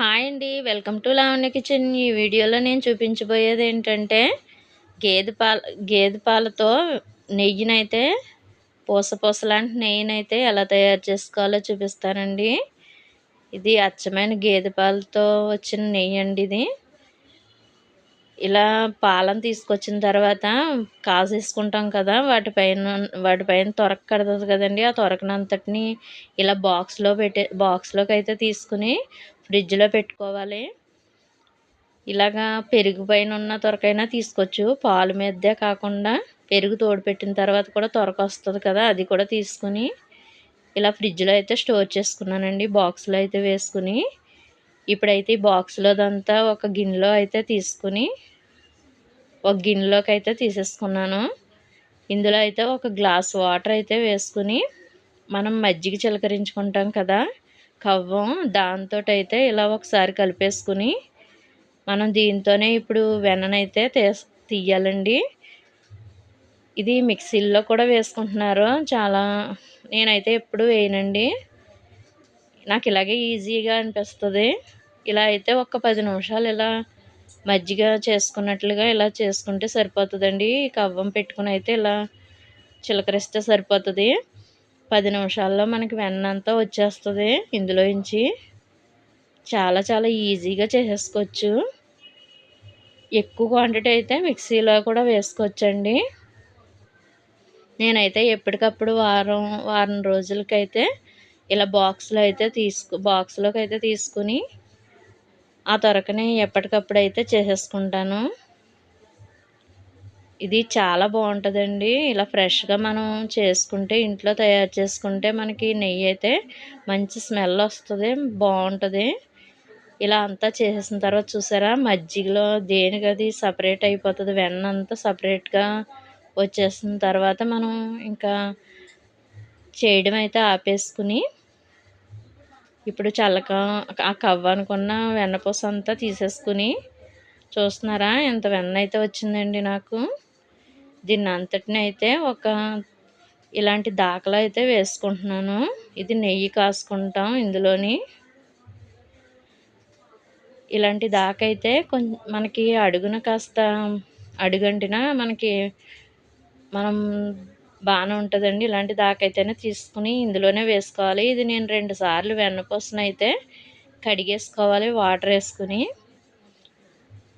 Hi అండి welcome to Lavanya kitchen. ఈ వీడియోలో నేను చూపించబోయేది ఏంటంటే గేదె పాల గేదె పాలతో నెయ్యినైతే పూస పూస లాంటి నెయ్యినైతే ఎలా తయారు చేసుకోవాలో చూపిస్తానండి. ఇది అచ్చమైన గేదె పాలతో వచ్చిన నెయ్యి అండి ఇది. ఇలా పాలను తీసుకొచ్చిన తర్వాత కాసేసుకుంటాం కదా వాటిపైన వాటిపైన తొరక కడుతుంది కదండి. ఆ తొరకనంతటిని ఇలా బాక్స్లో పెట్టే బాక్స్లోకి అయితే తీసుకుని ఫ్రిడ్జ్లో పెట్టుకోవాలి. ఇలాగా పెరుగు పైన ఉన్న తొరకైనా తీసుకోవచ్చు. పాలు మీదే కాకుండా పెరుగు తోడు పెట్టిన తర్వాత కూడా తొరక వస్తుంది కదా అది కూడా తీసుకుని ఇలా ఫ్రిడ్జ్లో అయితే స్టోర్ చేసుకున్నానండి. బాక్స్లో అయితే వేసుకుని ఇప్పుడైతే ఈ బాక్స్లోదంతా ఒక గిన్నెలో అయితే తీసుకుని ఒక గిన్నెలోకి అయితే తీసేసుకున్నాను. ఇందులో అయితే ఒక గ్లాస్ వాటర్ అయితే వేసుకుని మనం మజ్జిగ చిలకరించుకుంటాం కదా కవ్వం దాంతో అయితే ఇలా ఒకసారి కలిపేసుకుని మనం దీంతోనే ఇప్పుడు వెన్ననైతే తీయాలండి. ఇది మిక్సీల్లో కూడా వేసుకుంటున్నారు. చాలా నేనైతే ఎప్పుడు వేయనండి. నాకు ఇలాగే ఈజీగా అనిపిస్తుంది. ఇలా అయితే ఒక పది నిమిషాలు ఇలా మజ్జిగ చేసుకున్నట్లుగా ఇలా చేసుకుంటే సరిపోతుందండి. కవ్వం పెట్టుకుని అయితే ఇలా చిలకరిస్తే సరిపోతుంది. పది నిమిషాల్లో మనకి వెన్న అంతా వచ్చేస్తుంది ఇందులోంచి చాలా చాలా ఈజీగా చేసేసుకోవచ్చు. ఎక్కువ క్వాంటిటీ అయితే మిక్సీలో కూడా వేసుకోవచ్చండి. నేనైతే ఎప్పటికప్పుడు వారం వారం రోజులకైతే ఇలా బాక్స్లో అయితే తీసుకు బాక్స్లోకి అయితే తీసుకుని ఆ తొరకని ఎప్పటికప్పుడు అయితే చేసేసుకుంటాను. ఇది చాలా బాగుంటుందండి. ఇలా ఫ్రెష్గా మనం చేసుకుంటే ఇంట్లో తయారు చేసుకుంటే మనకి నెయ్యి అయితే మంచి స్మెల్ వస్తుంది బాగుంటుంది. ఇలా అంతా చేసేసిన తర్వాత చూసారా మజ్జిగలో దేనికది సపరేట్ అయిపోతుంది వెన్న అంతా సపరేట్గా వచ్చేసిన తర్వాత మనం ఇంకా చేయడం అయితే ఆపేసుకుని ఇప్పుడు చల్లక ఆ కవ్వ అనుకున్న వెన్నపూస అంతా తీసేసుకుని చూస్తున్నారా? ఎంత వెన్న అయితే వచ్చిందండి నాకు. దీన్ని అంతటిని అయితే ఒక ఇలాంటి దాకలో అయితే వేసుకుంటున్నాను. ఇది నెయ్యి కాసుకుంటాం ఇందులోని. ఇలాంటి దాకైతే కొంచెం మనకి అడుగున కాస్త అడుగంటిన మనకి మనం బాగానే ఉంటుందండి. ఇలాంటి దాకైతేనే తీసుకుని ఇందులోనే వేసుకోవాలి. ఇది నేను రెండు సార్లు వెన్నపూసన అయితే కడిగేసుకోవాలి వాటర్ వేసుకుని.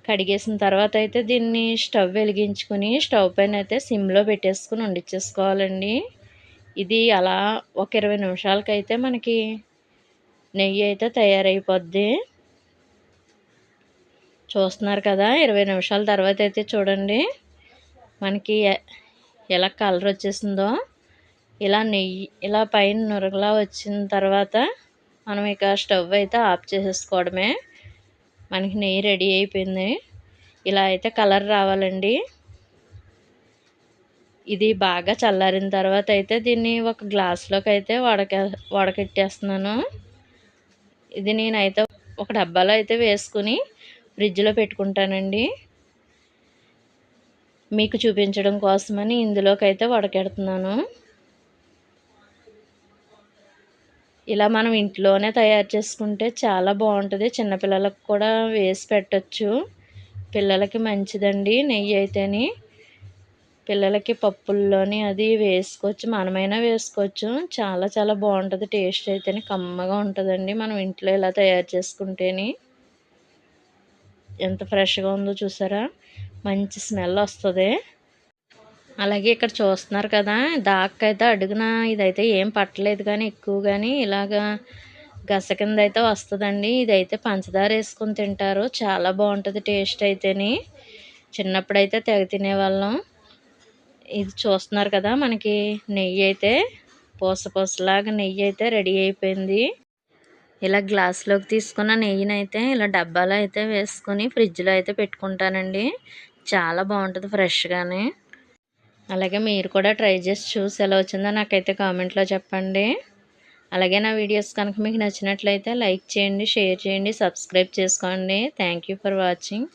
కడిగేసిన తర్వాత అయితే దీన్ని స్టవ్ వెలిగించుకుని స్టవ్ పైన అయితే సిమ్లో పెట్టేసుకుని వండించేసుకోవాలండి ఇది అలా ఒక ఇరవై నిమిషాలకైతే మనకి నెయ్యి అయితే తయారైపోద్ది. చూస్తున్నారు కదా ఇరవై నిమిషాల తర్వాత అయితే చూడండి. మనకి ఎలా కలర్ వచ్చేసిందో ఇలా నెయ్యి ఇలా పైన నురగలా వచ్చిన తర్వాత మనం ఇక స్టవ్ అయితే ఆఫ్ చేసేసుకోవడమే. మనకి నెయ్యి రెడీ అయిపోయింది. ఇలా అయితే కలర్ రావాలండి. ఇది బాగా చల్లారిన తర్వాత అయితే దీన్ని ఒక గ్లాస్లోకి అయితే వడక వడకెట్టేస్తున్నాను. ఇది నేనైతే ఒక డబ్బాలో అయితే వేసుకుని ఫ్రిడ్జ్లో పెట్టుకుంటానండి. మీకు చూపించడం కోసమని ఇందులోకి అయితే వడకెడుతున్నాను. ఇలా మనం ఇంట్లోనే తయారు చేసుకుంటే చాలా బాగుంటుంది. చిన్నపిల్లలకు కూడా వేసి పెట్టచ్చు. పిల్లలకి మంచిదండి నెయ్యి అయితేని. పిల్లలకి పప్పుల్లోని అది వేసుకోవచ్చు మనమైనా వేసుకోవచ్చు. చాలా చాలా బాగుంటుంది టేస్ట్ అయితేనే కమ్మగా ఉంటుందండి మనం ఇంట్లో ఇలా తయారు చేసుకుంటేని. ఎంత ఫ్రెష్గా ఉందో చూసారా? మంచి స్మెల్ వస్తుంది. అలాగే ఇక్కడ చూస్తున్నారు కదా దాక్కైతే అడుగున ఇదైతే ఏం పట్టలేదు కానీ ఎక్కువ కానీ ఇలాగా గస కింద అయితే వస్తుందండి. ఇదైతే పంచదార వేసుకొని తింటారు. చాలా బాగుంటుంది టేస్ట్ అయితేని. చిన్నప్పుడైతే తెగ తినేవాళ్ళం. ఇది చూస్తున్నారు కదా మనకి నెయ్యి అయితే పూస పూసలాగా నెయ్యి అయితే రెడీ అయిపోయింది. ఇలా గ్లాస్లోకి తీసుకున్న నెయ్యిని అయితే ఇలా డబ్బాలో అయితే వేసుకొని ఫ్రిడ్జ్లో అయితే పెట్టుకుంటానండి. చాలా బాగుంటుంది ఫ్రెష్గానే. అలాగే మీరు కూడా ట్రై చేసి చూసి ఎలా వచ్చిందో నాకైతే కామెంట్లో చెప్పండి. అలాగే నా వీడియోస్ కనుక మీకు నచ్చినట్లయితే లైక్ చేయండి షేర్ చేయండి సబ్స్క్రైబ్ చేసుకోండి. Thank for watching